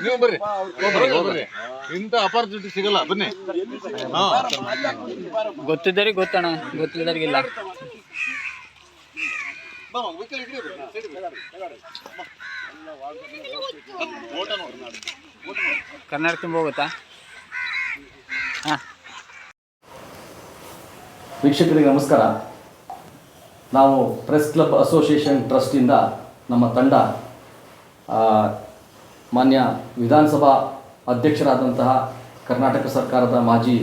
ನೀವು ಬರ್ರಿ. ಇಂಥ ಅಪಾರ್ಚುನಿಟಿ ಸಿಗಲ್ಲ ಬನ್ನಿ. ಹಾ. ಗೊತ್ತಿದ್ದರಿಗೆ ಗೊತ್ತಣ್ಣ ಗೊತ್ತಿದ್ದರಿಗಿಲ್ಲ ಕನ್ನಡ ತುಂಬ ಹೋಗುತ್ತಾ? ಹಾಂ. ವೀಕ್ಷಕರಿಗೆ ನಮಸ್ಕಾರ. ನಾವು ಪ್ರೆಸ್ ಕ್ಲಬ್ ಅಸೋಸಿಯೇಷನ್ ಟ್ರಸ್ಟಿಂದ ನಮ್ಮ ತಂಡ ಆ, ಮಾನ್ಯ ವಿಧಾನಸಭಾ ಅಧ್ಯಕ್ಷರಾದಂತಹ ಕರ್ನಾಟಕ ಸರ್ಕಾರದ ಮಾಜಿ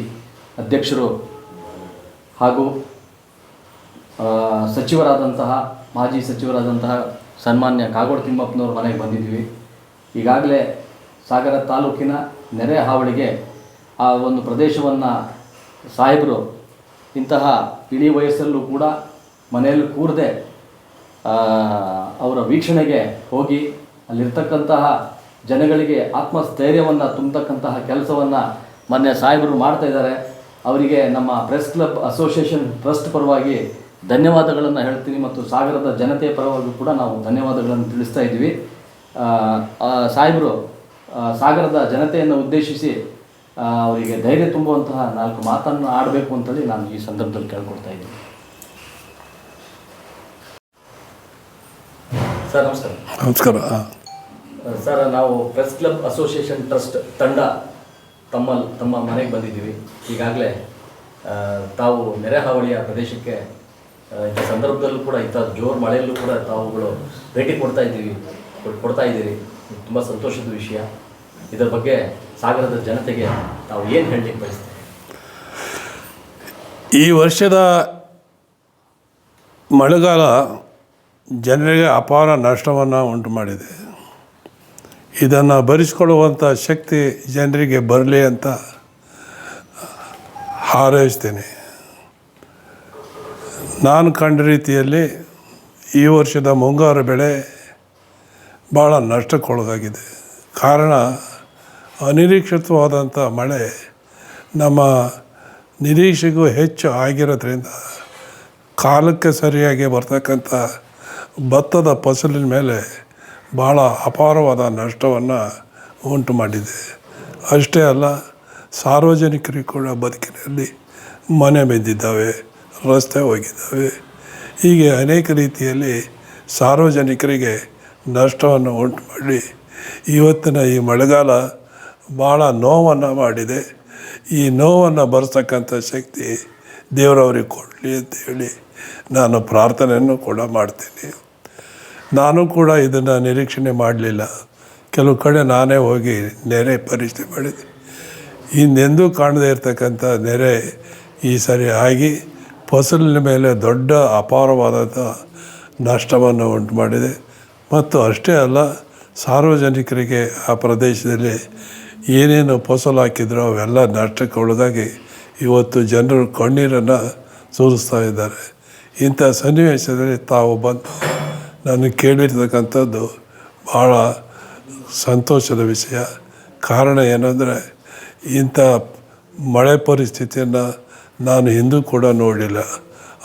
ಅಧ್ಯಕ್ಷರು ಹಾಗೂ ಸಚಿವರಾದಂತಹ, ಮಾಜಿ ಸಚಿವರಾದಂತಹ ಸನ್ಮಾನ್ಯ ಕಾಗೋಡು ತಿಮ್ಮಪ್ಪನವ್ರ ಮನೆಗೆ ಬಂದಿದ್ದೀವಿ. ಈಗಾಗಲೇ ಸಾಗರ ತಾಲೂಕಿನ ನೆರೆ ಹಾವಳಿಗೆ ಆ ಒಂದು ಪ್ರದೇಶವನ್ನು ಸಾಹೇಬರು ಇಂತಹ ಇಡೀ ವಯಸ್ಸಲ್ಲೂ ಕೂಡ ಮನೆಯಲ್ಲಿ ಕೂರದೆ ಅವರ ವೀಕ್ಷಣೆಗೆ ಹೋಗಿ ಅಲ್ಲಿರ್ತಕ್ಕಂತಹ ಜನಗಳಿಗೆ ಆತ್ಮಸ್ಥೈರ್ಯವನ್ನು ತುಂಬತಕ್ಕಂತಹ ಕೆಲಸವನ್ನು ಮೊನ್ನೆ ಸಾಹೇಬರು ಮಾಡ್ತಾ ಇದ್ದಾರೆ. ಅವರಿಗೆ ನಮ್ಮ ಪ್ರೆಸ್ ಕ್ಲಬ್ ಅಸೋಸಿಯೇಷನ್ ಟ್ರಸ್ಟ್ ಪರವಾಗಿ ಧನ್ಯವಾದಗಳನ್ನು ಹೇಳ್ತೀನಿ ಮತ್ತು ಸಾಗರದ ಜನತೆಯ ಪರವಾಗಿ ಕೂಡ ನಾವು ಧನ್ಯವಾದಗಳನ್ನು ತಿಳಿಸ್ತಾ ಇದ್ದೀವಿ. ಸಾಹೇಬರು ಸಾಗರದ ಜನತೆಯನ್ನು ಉದ್ದೇಶಿಸಿ ಅವರಿಗೆ ಧೈರ್ಯ ತುಂಬುವಂತಹ ನಾಲ್ಕು ಮಾತನ್ನು ಆಡಬೇಕು ಅಂತೇಳಿ ನಾನು ಈ ಸಂದರ್ಭದಲ್ಲಿ ಕೇಳ್ಕೊಡ್ತಾ ಇದ್ದೀನಿ. ಸರ್ ನಮಸ್ಕಾರ. ನಮಸ್ಕಾರ. ಸರ್, ನಾವು ಪ್ರೆಸ್ ಕ್ಲಬ್ ಅಸೋಸಿಯೇಷನ್ ಟ್ರಸ್ಟ್ ತಂಡ ತಮ್ಮ ತಮ್ಮ ಮನೆಗೆ ಬಂದಿದ್ದೀವಿ. ಈಗಾಗಲೇ ತಾವು ನೆರೆ ಹಾವಳಿಯ ಪ್ರದೇಶಕ್ಕೆ ಈ ಸಂದರ್ಭದಲ್ಲೂ ಕೂಡ ಇಂಥ ಜೋರು ಮಳೆಯಲ್ಲೂ ಕೂಡ ತಾವುಗಳು ಭೇಟಿ ಕೊಡ್ತಾ ಇದ್ದೀವಿ. ಕೊಡ್- ಕೊಡ್ತಾ ಇದ್ದೀರಿ. ತುಂಬ ಸಂತೋಷದ ವಿಷಯ. ಇದರ ಬಗ್ಗೆ ಸಾಗರದ ಜನತೆಗೆ ತಾವು ಏನು ಹೇಳಲಿಕ್ಕೆ ಬಯಸ್ತೀವಿ ಈ ವರ್ಷದ ಮಳೆಗಾಲ ಜನರಿಗೆ ಅಪಾರ ನಷ್ಟವನ್ನು ಉಂಟು ಮಾಡಿದೆ. ಇದನ್ನು ಭರಿಸ್ಕೊಳ್ಳುವಂಥ ಶಕ್ತಿ ಜನರಿಗೆ ಬರಲಿ ಅಂತ ಹಾರೈಸ್ತೀನಿ. ನಾನು ಕಂಡ ರೀತಿಯಲ್ಲಿ ಈ ವರ್ಷದ ಮುಂಗಾರು ಬೆಳೆ ಭಾಳ ನಷ್ಟಕ್ಕೊಳಗಾಗಿದೆ. ಕಾರಣ ಅನಿರೀಕ್ಷಿತವಾದಂಥ ಮಳೆ ನಮ್ಮ ನಿರೀಕ್ಷೆಗೂ ಹೆಚ್ಚು ಆಗಿರೋದ್ರಿಂದ ಕಾಲಕ್ಕೆ ಸರಿಯಾಗಿ ಬರ್ತಕ್ಕಂಥ ಭತ್ತದ ಫಸಲಿನ ಮೇಲೆ ಭಾಳ ಅಪಾರವಾದ ನಷ್ಟವನ್ನು ಉಂಟು ಮಾಡಿದೆ. ಅಷ್ಟೇ ಅಲ್ಲ ಸಾರ್ವಜನಿಕರಿಗೆ ಕೂಡ ಬದುಕಿನಲ್ಲಿ ಮನೆ ಬಿದ್ದಿದ್ದಾವೆ, ರಸ್ತೆ ಹೋಗಿದ್ದಾವೆ. ಹೀಗೆ ಅನೇಕ ರೀತಿಯಲ್ಲಿ ಸಾರ್ವಜನಿಕರಿಗೆ ನಷ್ಟವನ್ನು ಉಂಟು ಮಾಡಿ ಇವತ್ತಿನ ಈ ಮಳೆಗಾಲ ಭಾಳ ನೋವನ್ನು ಮಾಡಿದೆ. ಈ ನೋವನ್ನು ಬರ್ತಕ್ಕಂಥ ಶಕ್ತಿ ದೇವರವ್ರಿಗೆ ಕೊಡಲಿ ಅಂತ ಹೇಳಿ ನಾನು ಪ್ರಾರ್ಥನೆಯನ್ನು ಕೂಡ ಮಾಡ್ತೀನಿ. ನಾನು ಕೂಡ ಇದನ್ನು ನಿರೀಕ್ಷಣೆ ಮಾಡಲಿಲ್ಲ. ಕೆಲವು ಕಡೆ ನಾನೇ ಹೋಗಿ ನೆರೆ ಪರೀಕ್ಷೆ ಮಾಡಿದೆ. ಇನ್ನೆಂದೂ ಕಾಣದೇ ಇರತಕ್ಕಂಥ ನೆರೆ ಈ ಸರಿ ಆಗಿ ಫಸಲಿನ ಮೇಲೆ ದೊಡ್ಡ ಅಪಾರವಾದಂಥ ನಷ್ಟವನ್ನು ಉಂಟು ಮಾಡಿದೆ ಮತ್ತು ಅಷ್ಟೇ ಅಲ್ಲ, ಸಾರ್ವಜನಿಕರಿಗೆ ಆ ಪ್ರದೇಶದಲ್ಲಿ ಏನೇನು ಫಸಲು ಹಾಕಿದ್ರೋ ಅವೆಲ್ಲ ನಷ್ಟಕ್ಕೆ ಉಳಿದಾಗಿ ಇವತ್ತು ಜನರು ಕಣ್ಣೀರನ್ನು ಸೂರಿಸ್ತಾ ಇದ್ದಾರೆ. ಇಂಥ ಸನ್ನಿವೇಶದಲ್ಲಿ ತಾವು ಬಂದು ನಾನು ಕೇಳಿರ್ತಕ್ಕಂಥದ್ದು ಭಾಳ ಸಂತೋಷದ ವಿಷಯ. ಕಾರಣ ಏನಂದರೆ, ಇಂಥ ಮಳೆ ಪರಿಸ್ಥಿತಿಯನ್ನು ನಾನು ಹಿಂದೂ ಕೂಡ ನೋಡಿಲ್ಲ.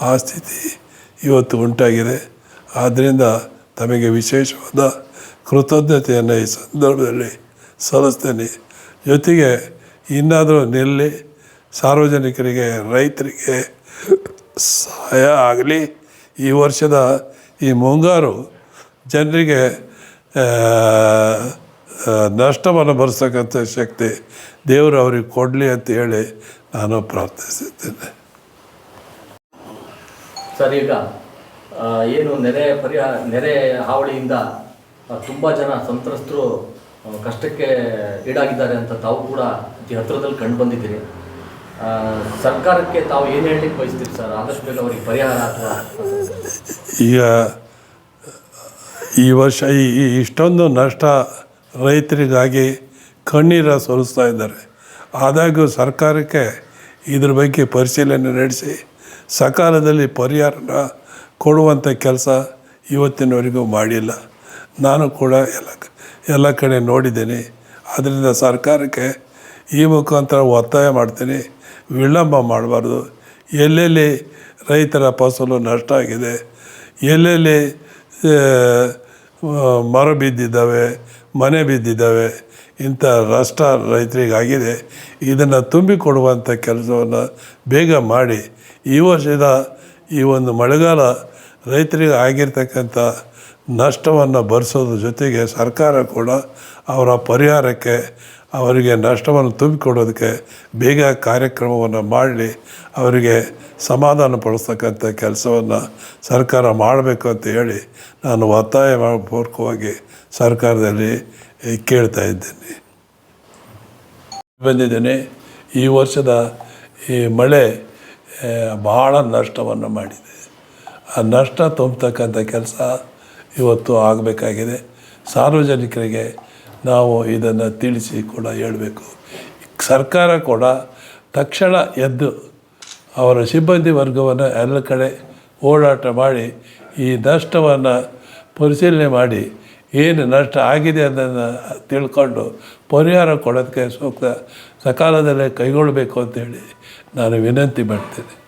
ಆ ಸ್ಥಿತಿ ಇವತ್ತು ಉಂಟಾಗಿದೆ. ಆದ್ದರಿಂದ ತಮಗೆ ವಿಶೇಷವಾದ ಕೃತಜ್ಞತೆಯನ್ನು ಈ ಸಂದರ್ಭದಲ್ಲಿ ಸಲ್ಲಿಸ್ತೇನೆ. ಜೊತೆಗೆ ಇನ್ನಾದರೂ ನಿಲ್ಲಿ, ಸಾರ್ವಜನಿಕರಿಗೆ, ರೈತರಿಗೆ ಸಹಾಯ ಆಗಲಿ. ಈ ವರ್ಷದ ಈ ಮುಂಗಾರು ಜನರಿಗೆ ನಷ್ಟವನ್ನು ಬರೆಸ್ತಕ್ಕಂಥ ಶಕ್ತಿ ದೇವರು ಅವ್ರಿಗೆ ಕೊಡಲಿ ಅಂತ ಹೇಳಿ ನಾನು ಪ್ರಾರ್ಥಿಸುತ್ತೇನೆ. ಸರ್, ಈಗ ಏನು ನೆರೆ ಪರಿಹಾರ, ನೆರೆ ಹಾವಳಿಯಿಂದ ತುಂಬ ಜನ ಸಂತ್ರಸ್ತರು ಕಷ್ಟಕ್ಕೆ ಈಡಾಗಿದ್ದಾರೆ ಅಂತ ತಾವು ಕೂಡ ಅತಿ ಹತ್ತಿರದಲ್ಲಿ ಕಂಡು ಬಂದಿದ್ದೀರಿ. ಸರ್ಕಾರಕ್ಕೆ ತಾವು ಏನು ಹೇಳಲಿಕ್ಕೆ ಬಯಸ್ತೀರಿ ಸರ್? ಆದಷ್ಟು ಬೇಗ ಅವರಿಗೆ ಪರಿಹಾರ ಈಗ ಈ ವರ್ಷ ಈ ಇಷ್ಟೊಂದು ನಷ್ಟ ರೈತರಿಗಾಗಿ ಕಣ್ಣೀರ ಸುರಿಸ್ತಾ ಇದ್ದಾರೆ. ಆದಾಗ್ಯೂ ಸರ್ಕಾರಕ್ಕೆ ಇದ್ರ ಬಗ್ಗೆ ಪರಿಶೀಲನೆ ನಡೆಸಿ ಸಕಾಲದಲ್ಲಿ ಪರಿಹಾರನ ಕೊಡುವಂಥ ಕೆಲಸ ಇವತ್ತಿನವರೆಗೂ ಮಾಡಿಲ್ಲ. ನಾನು ಕೂಡ ಎಲ್ಲ ಎಲ್ಲ ಕಡೆ ನೋಡಿದ್ದೀನಿ. ಅದರಿಂದ ಸರ್ಕಾರಕ್ಕೆ ಈ ಮುಖಾಂತರ ಒತ್ತಾಯ ಮಾಡ್ತೀನಿ. ವಿಳಂಬ ಮಾಡಬಾರ್ದು. ಎಲ್ಲೆಲ್ಲಿ ರೈತರ ಫಸಲು ನಷ್ಟ ಆಗಿದೆ, ಎಲ್ಲೆಲ್ಲಿ ಮರ ಬಿದ್ದಿದ್ದಾವೆ, ಮನೆ ಬಿದ್ದಿದ್ದಾವೆ, ಇಂಥ ನಷ್ಟ ರೈತರಿಗಾಗಿದೆ. ಇದನ್ನು ತುಂಬಿಕೊಡುವಂಥ ಕೆಲಸವನ್ನು ಬೇಗ ಮಾಡಿ. ಈ ವರ್ಷದ ಈ ಒಂದು ಮಳೆಗಾಲ ರೈತರಿಗೆ ಆಗಿರ್ತಕ್ಕಂಥ ನಷ್ಟವನ್ನು ಭರಿಸೋದ್ರ ಜೊತೆಗೆ ಸರ್ಕಾರ ಕೂಡ ಅವರ ಪರಿಹಾರಕ್ಕೆ ಅವರಿಗೆ ನಷ್ಟವನ್ನು ತುಂಬಿಕೊಡೋದಕ್ಕೆ ಬೇಗ ಕಾರ್ಯಕ್ರಮವನ್ನು ಮಾಡಲಿ, ಅವರಿಗೆ ಸಮಾಧಾನ ಪಡಿಸ್ತಕ್ಕಂಥ ಕೆಲಸವನ್ನು ಸರ್ಕಾರ ಮಾಡಬೇಕು ಅಂತ ಹೇಳಿ ನಾನು ಒತ್ತಾಯ ಪೂರ್ವಕವಾಗಿ ಸರ್ಕಾರದಲ್ಲಿ ಕೇಳ್ತಾ ಇದ್ದೇನೆ. ಬಂದಿದ್ದೇನೆ, ಈ ವರ್ಷದ ಈ ಮಳೆ ಭಾಳ ನಷ್ಟವನ್ನು ಮಾಡಿದೆ. ಆ ನಷ್ಟ ತುಂಬತಕ್ಕಂಥ ಕೆಲಸ ಇವತ್ತು ಆಗಬೇಕಾಗಿದೆ. ಸಾರ್ವಜನಿಕರಿಗೆ ನಾವು ಇದನ್ನು ತಿಳಿಸಿ ಕೂಡ ಹೇಳಬೇಕು. ಸರ್ಕಾರ ಕೂಡ ತಕ್ಷಣ ಎದ್ದು ಅವರ ಸಿಬ್ಬಂದಿ ವರ್ಗವನ್ನು ಎಲ್ಲ ಕಡೆ ಓಡಾಟ ಮಾಡಿ ಈ ನಷ್ಟವನ್ನು ಪರಿಶೀಲನೆ ಮಾಡಿ ಏನು ನಷ್ಟ ಆಗಿದೆ ಅದನ್ನು ತಿಳ್ಕೊಂಡು ಪರಿಹಾರ ಕೊಡೋದಕ್ಕೆ ಸೂಕ್ತ ಸಕಾಲದಲ್ಲೇ ಕೈಗೊಳ್ಳಬೇಕು ಅಂತೇಳಿ ನಾನು ವಿನಂತಿ ಮಾಡ್ತೇನೆ.